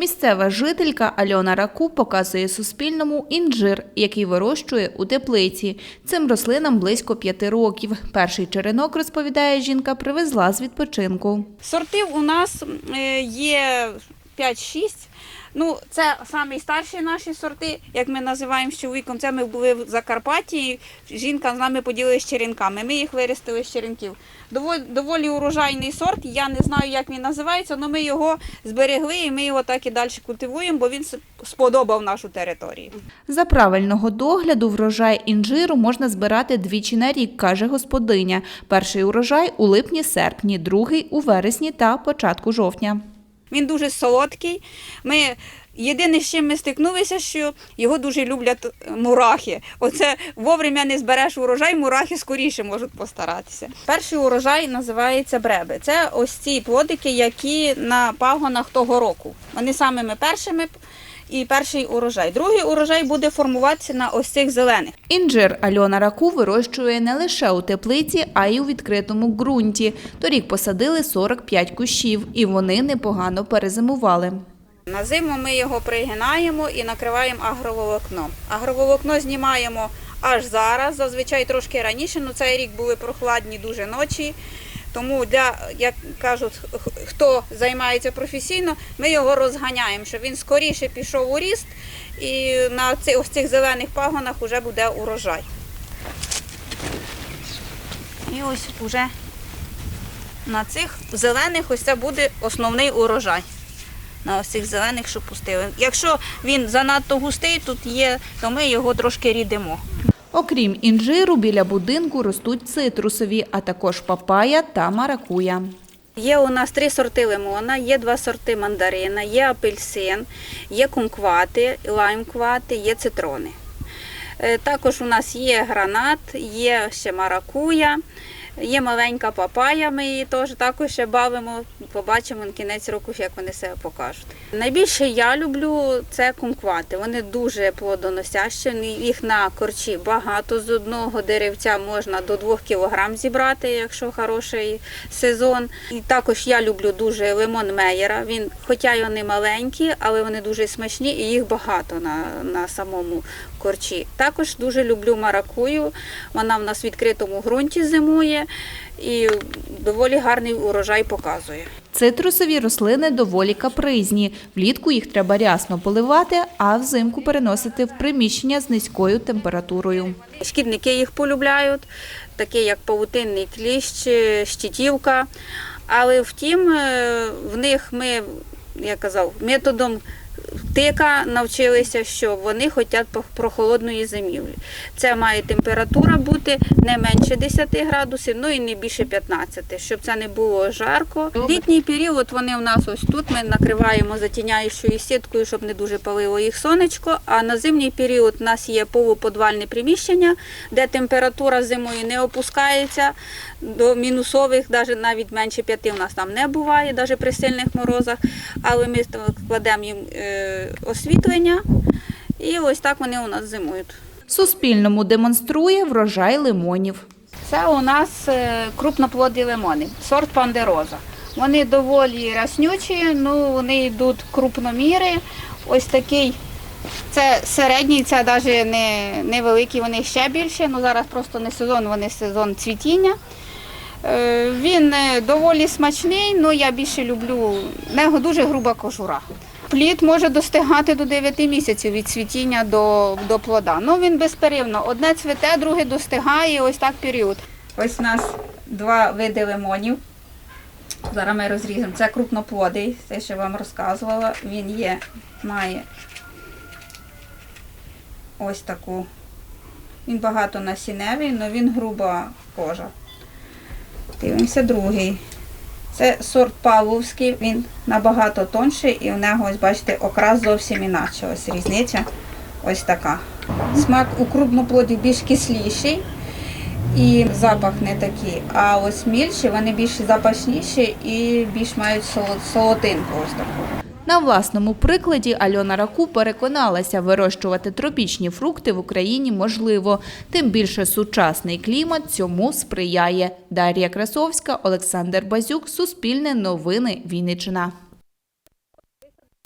Місцева жителька Альона Раку показує Суспільному інжир, який вирощує у теплиці. Цим рослинам близько п'яти років. Перший черенок, розповідає жінка, привезла з відпочинку. Сортів у нас е, є 5-6. Ну, це самі старші наші сорти, як ми називаємо з чоловіком. Це ми були в Закарпатті. Жінка з нами поділилася черенками. Ми їх виростили з черенків. Доволі, доволі урожайний сорт. Я не знаю, як він називається, але ми його зберегли і ми його так і далі культивуємо, бо він сподобав нашу територію. За правильного догляду врожай інжиру можна збирати двічі на рік, каже господиня. Перший урожай у липні-серпні, другий у вересні та початку жовтня. Він дуже солодкий. Ми єдине, з чим ми стикнулися, що його дуже люблять мурахи. Оце вовремя не збереш урожай, мурахи скоріше можуть постаратися. Перший урожай називається бреби. Це ось ці плодики, які на пагонах того року. Вони самими першими і перший урожай. Другий урожай буде формуватися на ось цих зелених. Інжир Альона Раку вирощує не лише у теплиці, а й у відкритому ґрунті. Торік посадили 45 кущів, і вони непогано перезимували. На зиму ми його пригинаємо і накриваємо агроволокном. Агроволокно знімаємо аж зараз, зазвичай трошки раніше, але цей рік були прохладні дуже ночі. Тому для, як кажуть, хто займається професійно, ми його розганяємо, щоб він скоріше пішов у ріст і на цих, ось цих зелених пагонах вже буде урожай. І ось уже на цих зелених ось це буде основний урожай на ось цих зелених, що пустили. Якщо він занадто густий, тут є, то ми його трошки рідимо. Окрім інжиру, біля будинку ростуть цитрусові, а також папая та маракуя. Є у нас три сорти лимона, є два сорти мандарина, є апельсин, є кумквати, лаймквати, є цитрони. Е, Також у нас є гранат, є ще маракуя, є маленька папая, ми її теж також ще бавимо, побачимо на кінець року, як вони себе покажуть. Найбільше я люблю це кумквати. Вони дуже плодоносящі, їх на корчі багато. З одного деревця можна до 2 кг зібрати, якщо хороший сезон. І також я люблю дуже лимон Меєра. Він, хоча й вони маленькі, але вони дуже смачні і їх багато на, на самому корчі. Також дуже люблю маракую. Вона в нас в відкритому ґрунті зимує і доволі гарний урожай показує. Цитрусові рослини доволі капризні. Влітку їх треба рясно поливати, а взимку переносити в приміщення з низькою температурою. Шкідники їх полюбляють, такі як павутинний кліщ, щитівка. Але втім, е, в них ми, я казав, методом тика навчилися, що вони хочуть по- прохолодної зимівлі. Це має температура бути не менше 10 градусів, ну і не більше 15, щоб це не було жарко. Літній період вони у нас ось тут ми накриваємо затіняючою сіткою, щоб не дуже палило їх сонечко. А на зимній період у нас є полуподвальне приміщення, де температура зимою не опускається до мінусових, навіть навіть менше 5 у нас там не буває, навіть при сильних морозах. Але ми кладемо їм е, освітлення, і ось так вони у нас зимують. Суспільному демонструє врожай лимонів. Це у нас е, крупноплодні лимони, сорт пандероза. Вони доволі раснючі, ну вони йдуть крупноміри. Ось такий. Це середній, це навіть не, не великий, вони ще більше. Ну зараз просто не сезон, вони сезон цвітіння. Е, Він е, доволі смачний, але я більше люблю. В нього дуже груба кожура. Плід може достигати до 9 місяців від цвітіння до, до плода. Ну він безперервно. Одне цвіте, друге достигає, ось так період. Ось у нас два види лимонів. Зараз ми розріжемо. Це крупноплодий, те, що я вам розказувала. Він є, має ось таку. Він багато насінневий, але він груба кожа. Дивимося другий. Це сорт Павловський, він набагато тонший і у нього, ось бачите, окрас зовсім інакше. Ось різниця ось така. Смак у крупноплоді більш кисліший і запах не такий. А ось мільші, вони більш запашніші і більш мають соло- солотинку ось таку. На власному прикладі Альона Раку переконалася, вирощувати тропічні фрукти в Україні можливо. Тим більше сучасний клімат цьому сприяє. Дар'я Красовська, Олександр Базюк, Суспільне новини, Вінниччина.